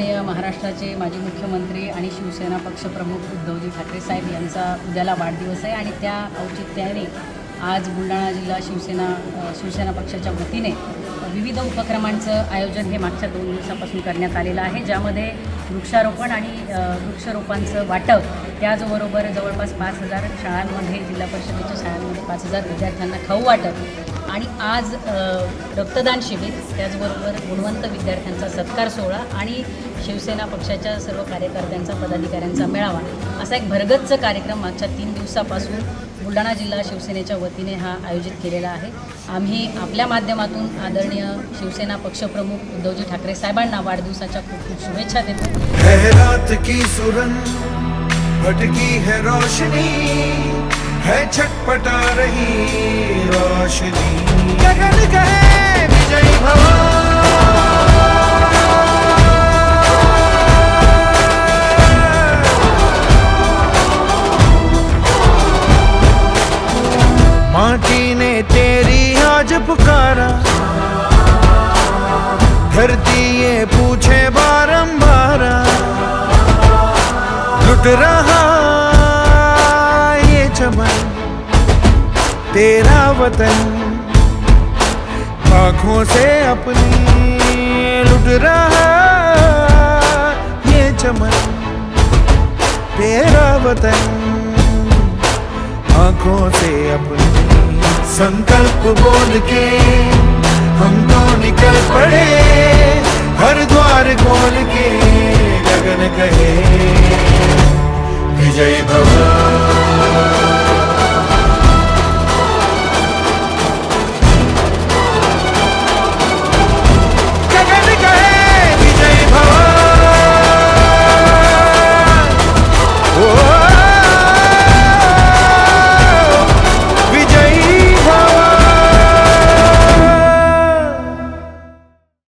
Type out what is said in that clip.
आदरणीय महाराष्ट्राचे माजी मुख्यमंत्री आणि शिवसेना पक्षप्रमुख उद्धवजी ठाकरे साहेब यांचा उद्याला वाढदिवस आहे आणि त्या औचित्याने आज बुलढाणा जिल्हा शिवसेना शिवसेना पक्षाच्या वतीने विविध उपक्रमांचं आयोजन हे मागच्या दोन दिवसापासून करण्यात आलेलं आहे ज्यामध्ये वृक्षारोपण आणि अ, वृक्षरोपांचं वाटप त्याचबरोबर जवळपास पाच हजार शाळांमध्ये जिल्हा परिषदेच्या शाळांमध्ये पाच हजार विद्यार्थ्यांना खाऊ वाटप आणि आज रक्तदान शिबिर त्याचबरोबर गुणवंत विद्यार्थ्यांचा सत्कार सोहळा आणि शिवसेना पक्षाच्या सर्व कार्यकर्त्यांचा पदाधिकाऱ्यांचा मेळावा. असा एक भरगच्च कार्यक्रम मागच्या तीन दिवसापासून बुलढाणा जिल्हा शिवसेनेच्या वतीने हा आयोजित केलेला आहे. आम्ही आपल्या माध्यमातून आदरणीय शिवसेना पक्षप्रमुख उद्धवजी ठाकरे साहेबांना वाढदिवसाच्या खूप खूप शुभेच्छा देतो. है रात की सुरन भटकी है रोशनी है छटपटा रही रोशनी। लुट रहा ये चमन तेरा वतन। आँखों से अपनी लुट रहा ये चमन तेरा वतन। आँखों से अपनी संकल्प बोल के हम तो निकल पड़े